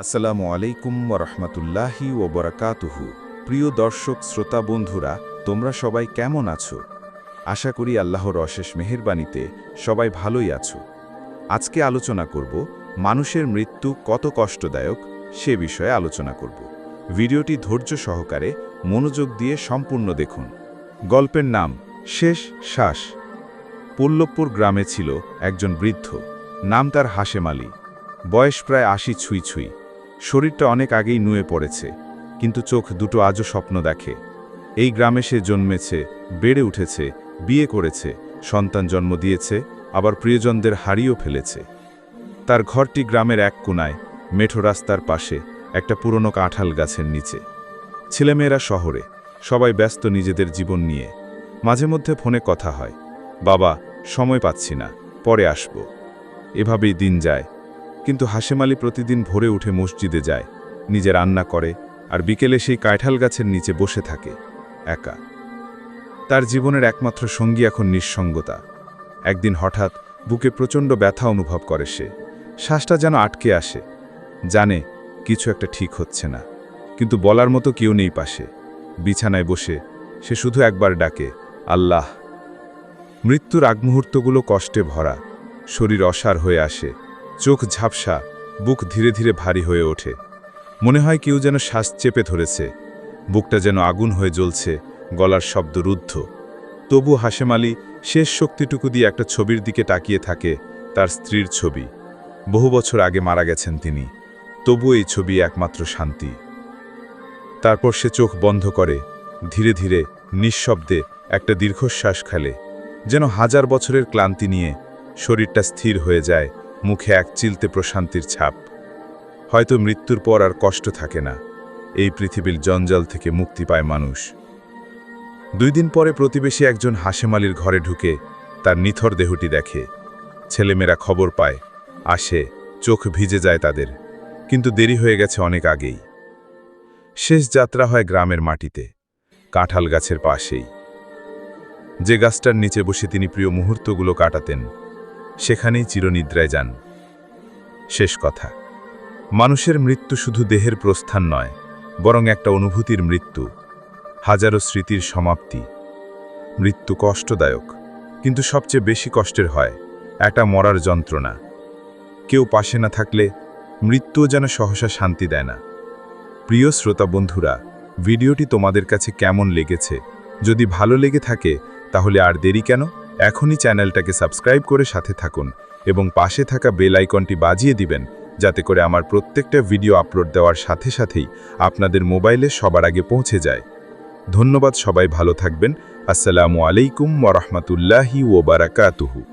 আসসালামু আলাইকুম রহমতুল্লাহি ওবরাকাতুহু প্রিয় দর্শক, শ্রোতা, বন্ধুরা, তোমরা সবাই কেমন আছো? আশা করি আল্লাহর অশেষ মেহেরবানিতে সবাই ভালোই আছো। আজকে আলোচনা করব মানুষের মৃত্যু কত কষ্টদায়ক সে বিষয়ে আলোচনা করব। ভিডিওটি ধৈর্য সহকারে মনোযোগ দিয়ে সম্পূর্ণ দেখুন। গল্পের নাম, শেষ শ্বাস। পল্লবপুর গ্রামে ছিল একজন বৃদ্ধ, নাম তার হাশেম আলী। বয়স প্রায় আশি ছুঁই ছুঁই। শরীরটা অনেক আগেই নুয়ে পড়েছে, কিন্তু চোখ দুটো আজও স্বপ্ন দেখে। এই গ্রামে সে জন্মেছে, বেড়ে উঠেছে, বিয়ে করেছে, সন্তান জন্ম দিয়েছে, আবার প্রিয়জনদের হারিয়েও ফেলেছে। তার ঘরটি গ্রামের এক কোনায়, মেঠো রাস্তার পাশে, একটা পুরনো কাঁঠাল গাছের নিচে। ছেলেমেয়েরা শহরে, সবাই ব্যস্ত নিজেদের জীবন নিয়ে। মাঝে মধ্যে ফোনে কথা হয়, বাবা, সময় পাচ্ছি না, পরে আসব। এভাবেই দিন যায় কিন্তু হাশেম আলী প্রতিদিন ভোরে উঠে মসজিদে যায়, নিজে রান্না করে আর বিকেলে সেই কাঁঠাল গাছের নিচে বসে থাকে, একা। তার জীবনের একমাত্র সঙ্গী এখন নিঃসঙ্গতা। একদিন হঠাৎ বুকে প্রচণ্ড ব্যথা অনুভব করে সে। শ্বাসটা যেন আটকে আসে। জানে কিছু একটা ঠিক হচ্ছে না। কিন্তু বলার মতো কেউ নেই পাশে। বিছানায় বসে সে শুধু একবার ডাকে, আল্লাহ! মৃত্যুর আগ মুহূর্তগুলো কষ্টে ভরা, শরীর অসার হয়ে আসে। চোখ ঝাপসা, বুক ধীরে ধীরে ভারী হয়ে ওঠে। মনে হয় কেউ যেন শ্বাস চেপে ধরেছে। বুকটা যেন আগুন হয়ে জ্বলছে, গলার শব্দ রুদ্ধ। তবু হাশেম আলী শেষ শক্তিটুকু দিয়ে একটা ছবির দিকে তাকিয়ে থাকে তার স্ত্রীর ছবি। বহু বছর আগে মারা গেছেন তিনি। তবু এই ছবি একমাত্র শান্তি। তারপর সে চোখ বন্ধ করে, ধীরে ধীরে, নিঃশব্দে একটা দীর্ঘশ্বাস খেলে যেন হাজার বছরের ক্লান্তি নিয়ে শরীরটা স্থির হয়ে যায় মুখে এক চিলতে প্রশান্তির ছাপ। হয়তো মৃত্যুর পর আর কষ্ট থাকে না। এই পৃথিবীর জঞ্জাল থেকে মুক্তি পায় মানুষ। দুই দিন পরে প্রতিবেশী একজন হাসেমালির ঘরে ঢুকে তার নিথর দেহটি দেখে। ছেলেমেয়েরা খবর পায়, আসে, চোখ ভিজে যায় তাদের। কিন্তু দেরি হয়ে গেছে অনেক আগেই। শেষ যাত্রা হয় গ্রামের মাটিতে, কাঁঠাল গাছের পাশেই। যে গাছটার নিচে বসে তিনি প্রিয় মুহূর্তগুলো কাটাতেন সেখানেই চিরনিদ্রায় যান। শেষ কথা, মানুষের মৃত্যু শুধু দেহের প্রস্থান নয়, বরং একটা অনুভূতির মৃত্যু, হাজারো স্মৃতির সমাপ্তি। মৃত্যু কষ্টদায়ক, কিন্তু সবচেয়ে বেশি কষ্টের হয় একটা মরার যন্ত্রণা। কেউ পাশে না থাকলে মৃত্যুও যেন সহসা শান্তি দেয় না। প্রিয় শ্রোতা বন্ধুরা, ভিডিওটি তোমাদের কাছে কেমন লেগেছে? যদি ভালো লেগে থাকে, তাহলে আর দেরি কেন? এখনই চ্যানেলটাকে সাবস্ক্রাইব করে সাথে থাকুন এবং পাশে থাকা বেল আইকনটি বাজিয়ে দিবেন, যাতে করে আমার প্রত্যেকটা ভিডিও আপলোড দেওয়ার সাথে সাথেই আপনাদের মোবাইলে সবার আগে পৌঁছে যায়। ধন্যবাদ, সবাই ভালো থাকবেন। আসসালামু আলাইকুম ওরহমতুল্লাহি ওবারাকাতুহু